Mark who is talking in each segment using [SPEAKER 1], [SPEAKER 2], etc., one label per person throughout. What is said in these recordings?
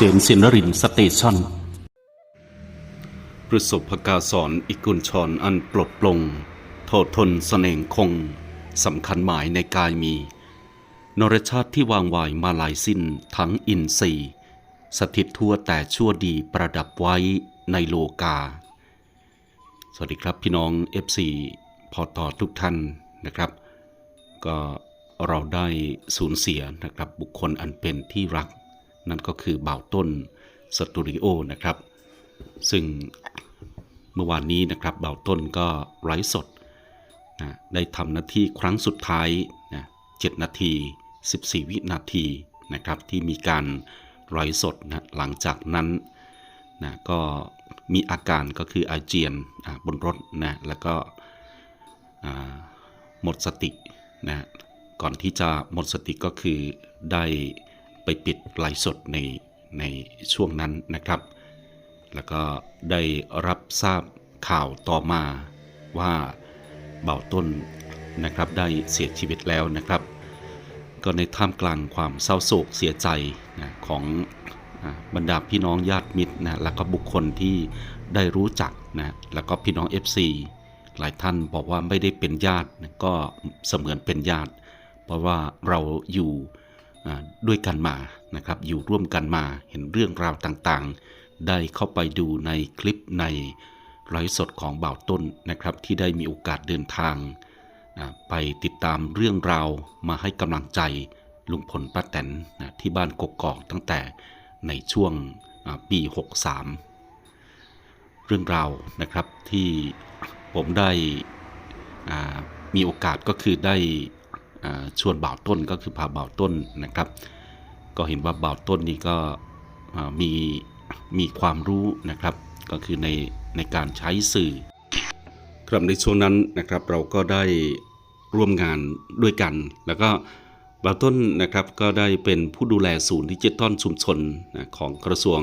[SPEAKER 1] ษมสินรินสเตชันประสบพกาสอนอิกุลชรอันปลดปลง โทษทนเสน่งคงสำคัญหมายในกายมี นรชาติที่วางวายมาหลายสิ้นทั้งอินทรีย์ สถิตทั่วแต่ชั่วดีประดับไว้ในโลกา สวัสดีครับพี่น้อง FC พอต่อทุกท่านนะครับ ก็เราได้สูญเสียนะครับบุคคลอันเป็นที่รัก นั่นก็คือบ่าวต้นสตูดิโอนะครับ ซึ่งเมื่อวานนี้นะครับบ่าวต้นก็ไลฟ์สดนะได้ทำหน้าที่ครั้งสุดท้ายนะ7นาที 14 วินาทีนะครับที่มีการไลฟ์สดนะหลังจากนั้นนะก็มีอาการก็คืออาเจียนบนรถนะแล้วก็หมดสตินะก่อนที่จะหมดสติก็คือได้ ปปิดไลฟ์สดในในช่วงนั้นนะครับ แล้วก็ได้รับทราบข่าวต่อมาว่าเบาต้นนะครับได้เสียชีวิตแล้วนะครับ ก็ในท่ามกลางความเศร้าโศกเสียใจนะของบรรดาพี่น้องญาติมิตรนะแล้วก็บุคคลที่ได้รู้จักนะแล้วก็พี่น้อง FC หลายท่านบอกว่าไม่ได้เป็นญาตินะก็เสมือนเป็นญาติ เพราะว่าเราอยู่ ด้วยกันมานะครับ อยู่ร่วมกันมาเห็นเรื่องราวต่างๆ ได้เข้าไปดูในคลิปในไลฟ์สดของบ่าวต้นนะครับ ที่ได้มีโอกาสเดินทาง ไปติดตามเรื่องราวมาให้กำลังใจลุงพลป้าแตนนะที่บ้านกกอกตั้งแต่ในช่วงปี 63 เรื่องราวนะครับที่ผมได้มีโอกาสก็คือได้ ชวนบ่าวต้นก็คือพาบ่าวต้นนะครับ ก็เห็นว่าบ่าวต้นนี่ก็มีมีความรู้นะครับ ก็คือในในการใช้สื่อ ครับในช่วงนั้นนะครับเราก็ได้ร่วมงานด้วยกัน แล้วก็บาวต้นนะครับก็ได้เป็นผู้ดูแลศูนย์ดิจิทัลชุมชนของกระทรวง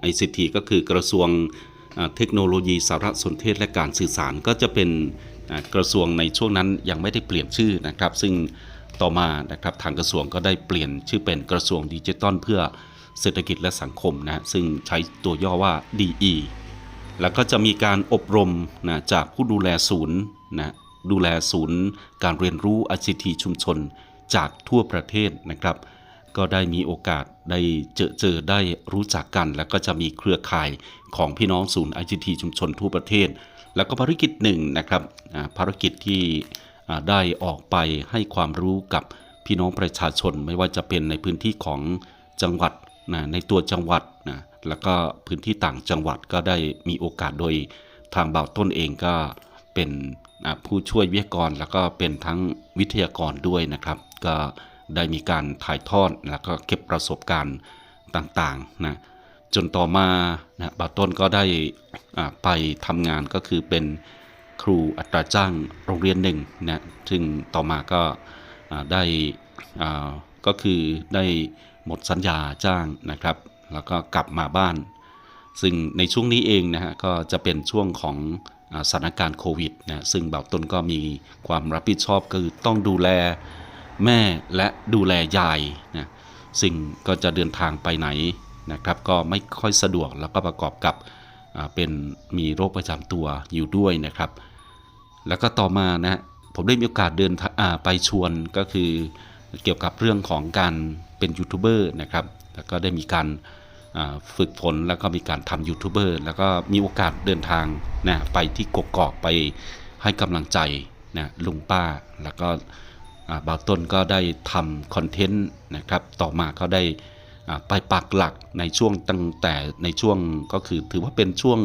[SPEAKER 1] ไอซีทีก็คือกระทรวงเทคโนโลยีสารสนเทศและการสื่อสารก็จะเป็น กระทรวงในช่วงนั้นยังไม่ได้เปลี่ยนชื่อนะครับ ซึ่งต่อมานะครับทางกระทรวงก็ได้เปลี่ยนชื่อเป็นกระทรวงดิจิทัลเพื่อเศรษฐกิจและสังคมนะซึ่งใช้ตัวย่อว่า DE แล้วก็จะมีการอบรมนะจากผู้ดูแลศูนย์นะดูแลศูนย์ การเรียนรู้ ICT ชุมชนจากทั่วประเทศนะครับ ก็ได้มีโอกาสได้เจอเจอได้รู้จักกัน แล้วก็จะมีเครือข่ายของพี่น้องศูนย์ ICT ชุมชนทั่วประเทศ แล้วก็ภารกิจหนึ่งนะครับภารกิจที่ได้ออกไปให้ความรู้กับพี่น้องประชาชนไม่ว่าจะเป็นในพื้นที่ของจังหวัดนะในตัวจังหวัดนะแล้วก็พื้นที่ต่างจังหวัดก็ได้มีโอกาสโดยทางบ่าวต้นเองก็เป็นผู้ช่วยวิทยากร แล้วก็เป็นทั้งวิทยากรด้วยนะครับ ก็ได้มีการถ่ายทอดแล้วก็เก็บประสบการณ์ต่างๆนะ จนต่อมานะบ่าวต้นก็ได้ไปทำงานก็คือเป็นครูอัตราจ้างโรงเรียนหนึ่งนะซึ่งต่อมาก็ได้ก็คือได้หมดสัญญาจ้างนะครับ แล้วก็กลับมาบ้าน ซึ่งในช่วงนี้เองนะฮะก็จะเป็นช่วงของอสถานการณ์โควิดนะซึ่งบ่าวต้นก็มีความรับผิดชอบคือต้องดูแลแม่และดูแลยายนะซึ่งก็จะเดินทางไปไหน นะครับก็ไม่ค่อยสะดวกแล้วก็ประกอบกับเป็นมีโรคประจำตัวอยู่ด้วยนะครับ แล้วก็ต่อมานะผมได้มีโอกาสเดินไปชวนก็คือเกี่ยวกับเรื่องของการเป็นยูทูบเบอร์นะครับแล้วก็ได้มีการฝึกฝนแล้วก็มีการทำยูทูบเบอร์แล้วก็มีโอกาสเดินทางนะไปที่กกอกไปให้กำลังใจนะลุงป้าแล้วก็บ่าวต้นก็ได้ทำคอนเทนต์นะครับ ต่อมาก็ได้ ไปปักหลักในช่วงตั้งแต่ในช่วงก็คือถือว่าเป็นช่วง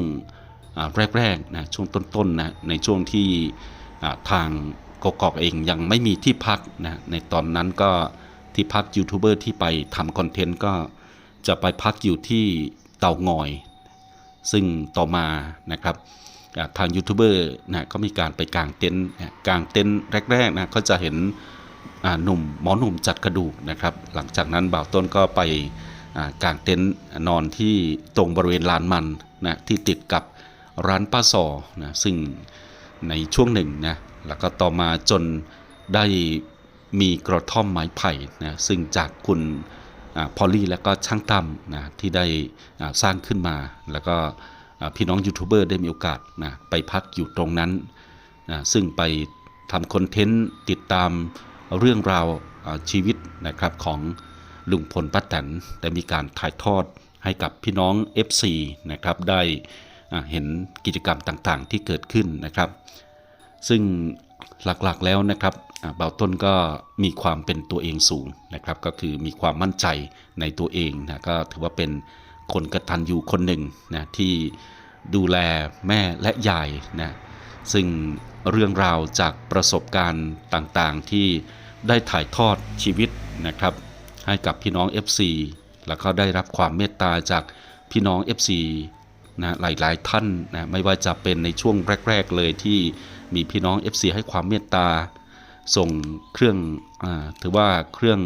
[SPEAKER 1] แรกๆนะช่วงต้นๆนะในช่วงที่ทางกกอกเองยังไม่มีที่พักนะในตอนนั้นก็ที่พักยูทูบเบอร์ที่ไปทำคอนเทนต์ก็จะไปพักอยู่ที่เต่างอย ซึ่งต่อมานะครับทางยูทูบเบอร์นะก็มีการไปกางเต็นท์กางเต็นท์แรกๆนะก็จะเห็น หนุ่มหมอหนุ่มจัดกระดูกนะครับ หลังจากนั้นบ่าวต้นก็ไปอ่ากางเต็นท์นอนที่ตรงบริเวณลานมันนะที่ติดกับร้านป้าซอนะซึ่งในช่วงหนึ่งนะแล้วก็ต่อมาจนได้มีกระท่อมไม้ไผ่นะซึ่งจากคุณอ่าพอลลี่และก็ช่างตั้มนะที่ได้อ่าสร้างขึ้นมา แล้วก็อ่าพี่น้องยูทูบเบอร์ได้มีโอกาสนะไปพักอยู่ตรงนั้นนะซึ่งไปทำคอนเทนต์ติดตาม เรื่องราวชีวิตนะครับของลุงพลป้าแตนได้มีการถ่ายทอดให้กับพี่น้อง FC นะครับได้เห็นกิจกรรมต่างๆ ที่เกิดขึ้นนะครับ ซึ่งหลักๆแล้วนะครับเบาต้นก็มีความเป็นตัวเองสูงนะครับ ก็คือมีความมั่นใจในตัวเองนะก็ถือว่าเป็นคนกระตัญญูคนหนึ่งนะที่ดูแลแม่และยายนะ ซึ่งเรื่องราวจากประสบการณ์ต่างๆ ที่ได้ถ่ายทอดชีวิตนะครับ ให้กับพี่น้อง FC แล้วก็ได้รับความเมตตาจากพี่น้อง FC นะหลายๆท่านนะไม่ว่าจะเป็นในช่วงแรก ๆ เลยที่มีพี่น้อง FC ให้ความเมตตา ส่งเครื่องอถือว่าเครื่อง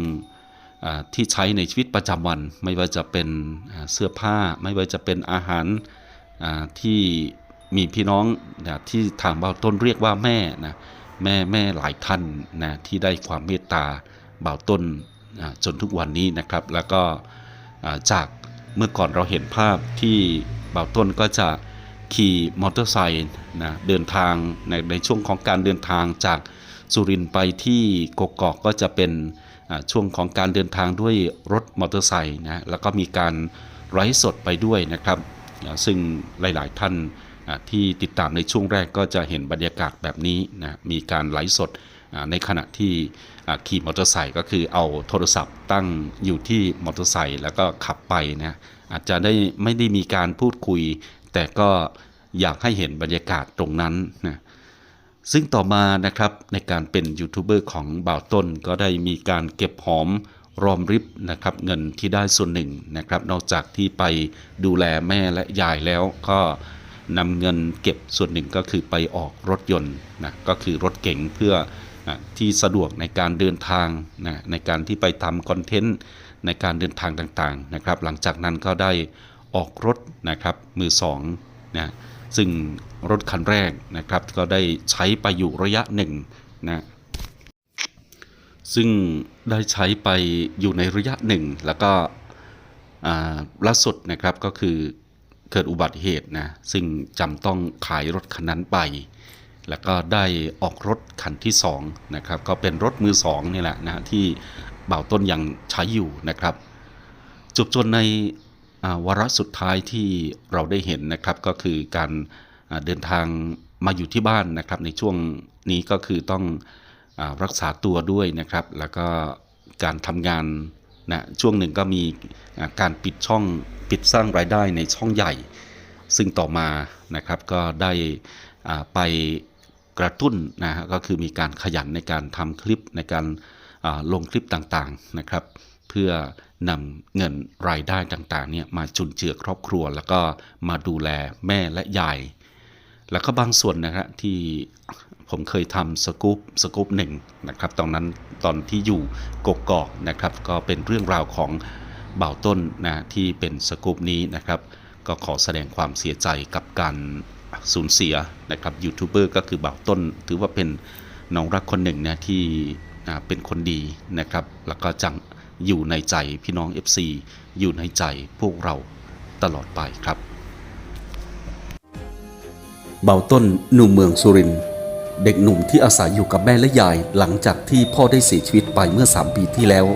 [SPEAKER 1] อที่ใช้ในชีวิตประจำวัน ไม่ว่าจะเป็นเสื้อผ้า ไม่ว่าจะเป็นอาหารที่ มีพี่น้องนะที่ทางเบาต้นเรียกว่าแม่นะแม่แม่หลายท่านนะที่ได้ความเมตตาเบาต้นจนทุกวันนี้นะครับ แล้วก็จากเมื่อก่อนเราเห็นภาพที่เบาต้นก็จะขี่มอเตอร์ไซค์นะเดินทางในในช่วงของการเดินทางจากสุรินไปที่กกอกก็จะเป็นช่วงของการเดินทางด้วยรถมอเตอร์ไซค์นะแล้วก็มีการไลฟ์สดไปด้วยนะครับ ซึ่งหลาย ๆ ท่าน ที่ติดตามในช่วงแรกก็จะเห็นบรรยากาศแบบนี้นะมีการไลฟ์สดในขณะที่ขี่มอเตอร์ไซค์ก็คือเอาโทรศัพท์ตั้งอยู่ที่มอเตอร์ไซค์แล้วก็ขับไปนะอาจจะได้ไม่ได้มีการพูดคุย แต่ก็อยากให้เห็นบรรยากาศตรงนั้นนะซึ่งต่อมานะครับในการเป็นยูทูบเบอร์ของบ่าวต้นก็ได้มีการเก็บหอมรอมริบนะครับเงินที่ได้ส่วนหนึ่งนะครับนอกจากที่ไปดูแลแม่และยายแล้วก็ นำเงินเก็บส่วนหนึ่งก็คือไปออกรถยนต์นะก็คือรถเก๋งเพื่อที่สะดวกในการเดินทางนะในการที่ไปทำคอนเทนต์ในการเดินทางต่างๆนะครับ หลังจากนั้นก็ได้ออกรถนะครับมือสองนะซึ่งรถคันแรกนะครับก็ได้ใช้ไปอยู่ระยะหนึ่งนะซึ่งได้ใช้ไปอยู่ในระยะหนึ่งแล้วก็ล่าสุดนะครับก็คือ เกิดอุบัติเหตุนะซึ่งจำต้องขายรถคันนั้นไป แล้วก็ได้ออกรถคันที่สองนะครับก็เป็นรถมือสองนี่แหละนะที่เบ่าต้นยังใช้อยู่นะครับจบจนในวาระสุดท้ายที่เราได้เห็นนะครับก็คือการเดินทางมาอยู่ที่บ้านนะครับ ในช่วงนี้ก็คือต้องอรักษาตัวด้วยนะครับ แล้วก็การทำงาน นะช่วงหนึ่งก็มีการปิดช่องปิดสร้างรายได้ในช่องใหญ่ ซึ่งต่อมานะครับก็ได้ไปกระตุ้นนะฮะก็คือมีการขยันในการทำคลิปในการลงคลิปต่างๆนะครับ เพื่อนำเงินรายได้ต่างๆเนี่ยมาจุนเจือครอบครัว แล้วก็มาดูแลแม่และยาย แล้วก็บางส่วนนะฮะที่ ผมเคยทำสกู๊ปสกู๊ปหนึ่งนะครับ ตอนนั้นตอนที่อยู่กกอกนะครับ ก็เป็นเรื่องราวของเบ่าต้นนะที่เป็นสกู๊ปนี้นะครับ ก็ขอแสดงความเสียใจกับการสูญเสียนะครับยูทูบเบอร์ก็คือเบ่าต้น ถือว่าเป็นน้องรักคนหนึ่งนะที่อ่เป็นคนดีนะครับ แล้วก็จังอยู่ในใจพี่น้อง FC อยู่ในใจพวกเราตลอดไปครับ เบาต้นหนุ่มเมืองสุรินทร์ เด็กหนุ่มที่อาศัยอยู่กับแม่และยายหลังจากที่พ่อได้เสียชีวิตไปเมื่อ 3 ปีที่แล้ว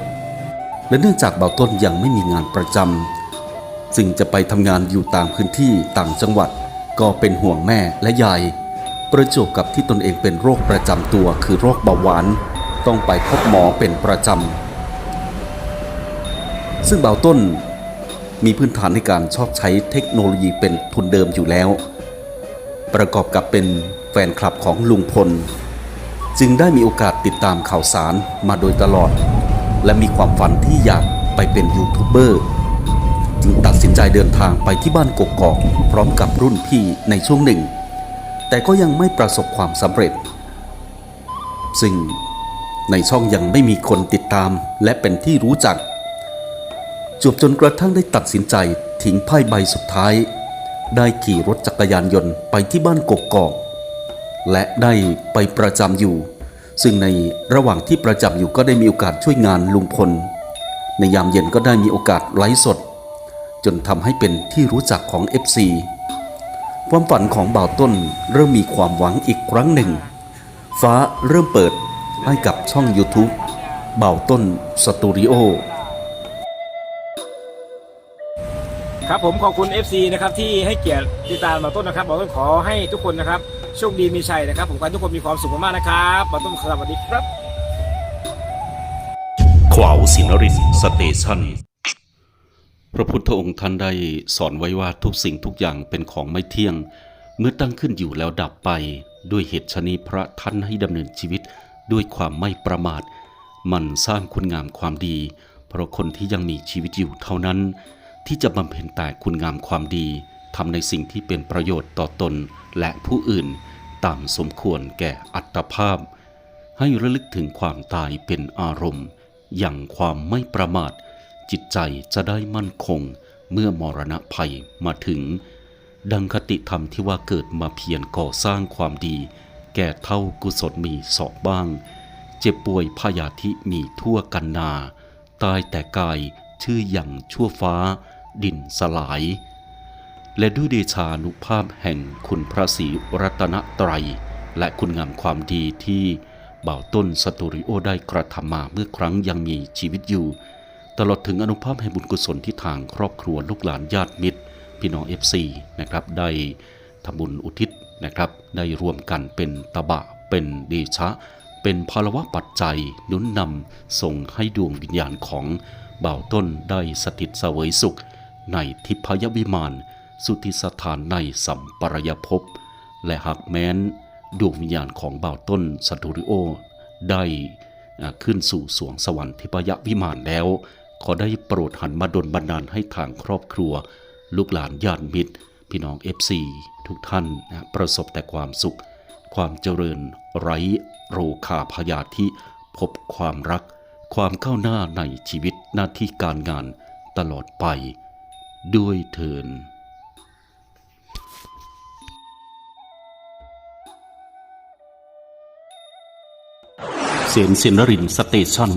[SPEAKER 1] และเนื่องจากเบาต้นยังไม่มีงานประจำจึงจะไปทำงานอยู่ต่างพื้นที่ต่างจังหวัด ก็เป็นห่วงแม่และยาย ประจวบกับที่ตนเองเป็นโรคประจำตัวคือโรคเบาหวาน ต้องไปพบหมอเป็นประจำซึ่งเบาต้นมีพื้นฐานในการชอบใช้เทคโนโลยีเป็นทุนเดิมอยู่แล้ว ประกอบกับเป็น นคลับของลุงพล จึงได้มีโอกาสติดตามข่าวสารมาโดยตลอด และมีความฝันที่อยากไปเป็นยูทูบเบอร์จึงตัดสินใจเดินทางไปที่บ้านกกอกพร้อมกับรุ่นพี่ในช่วงหนึ่ง แต่ก็ยังไม่ประสบความสำเร็จ ซึ่งในช่องยังไม่มีคนติดตามและเป็นที่รู้จักจบจนกระทั่งได้ตัดสินใจทิ้งไพ่ใบสุดท้าย ได้ขี่รถจักรยานยนต์ไปที่บ้านกกอก และได้ไปประจำอยู่ ซึ่งในระหว่างที่ประจำอยู่ก็ได้มีโอกาสช่วยงานลุงพล ในยามเย็นก็ได้มีโอกาสไลฟ์สด จนทำให้เป็นที่รู้จักของ FC ความฝันของบ่าวต้นเริ่มมีความหวังอีกครั้งหนึ่ง ฟ้าเริ่มเปิดให้กับช่อง YouTube บ่าวต้นสตูดิโอ
[SPEAKER 2] ครับผมขอบคุณ FC นะครับที่ให้เกียรติติดตามบอต้นนะครับบอต้นขอให้ทุกคนนะครับ โชคดีมีชัยนะครับ ผมขอให้ทุกคนมีความสุขมากๆนะครับบอต้นสวัสดีครับ
[SPEAKER 1] ขวาวสินรินสเตชันพระพุทธองค์ท่านได้สอนไว้ว่าทุกสิ่งทุกอย่างเป็นของไม่เที่ยง เมื่อตั้งขึ้นอยู่แล้วดับไป ด้วยเหตุชนีพระท่านให้ดำเนินชีวิตด้วยความไม่ประมาท มันสร้างคุณงามความดี เพราะคนที่ยังมีชีวิตอยู่เท่านั้น ที่จะบำเพ็ญแต่คุณงามความดี ทำในสิ่งที่เป็นประโยชน์ต่อตนและผู้อื่น ตามสมควรแก่อัตภาพ ให้ระลึกถึงความตายเป็นอารมณ์ อย่างความไม่ประมาท จิตใจจะได้มั่นคงเมื่อมรณะภัยมาถึง ดังคติธรรมที่ว่าเกิดมาเพียรก่อสร้างความดี แก่เท่ากุศลมีสอบบ้าง เจ็บป่วยพยาธิมีทั่วกันนา ตายแต่กายชื่ออย่างชั่วฟ้า ดินสลาย และด้วยเดชานุภาพแห่งคุณพระศรีรัตนตรัย และคุณงามความดีที่เบ่าต้นสตูริโอได้กระทำมาเมื่อครั้งยังมีชีวิตอยู่ ตลอดถึงอนุภาพแห่งบุญกุศลที่ทางครอบครัวลูกหลานญาติมิตร พี่น้อง FC นะครับได้ทำบุญอุทิศนะครับได้รวมกันเป็นตบะเป็นเดชะ เป็นพลวะปัจจัยหนุนนำส่งให้ดวงวิญญาณของเบ่าต้นได้สถิตเสวยสุข ในทิพยวิมาน สุติสถานในสัมปรายภพ และหากแม้นดวงวิญญาณของบ่าวต้นสตูริโอ ได้ขึ้นสู่สวงสวรรค์ทิพยวิมานแล้ว ขอได้โปรดหันมาดลบันดาลให้ทางครอบครัว ลูกหลานญาติมิตร พี่น้อง FC ทุกท่านนะประสบแต่ความสุข ความเจริญไร้โรคาพยาธิพบความรัก ความก้าวหน้าในชีวิตหน้าที่การงานตลอดไป ด้วยเทิน เสียนเนนรินสเตชัน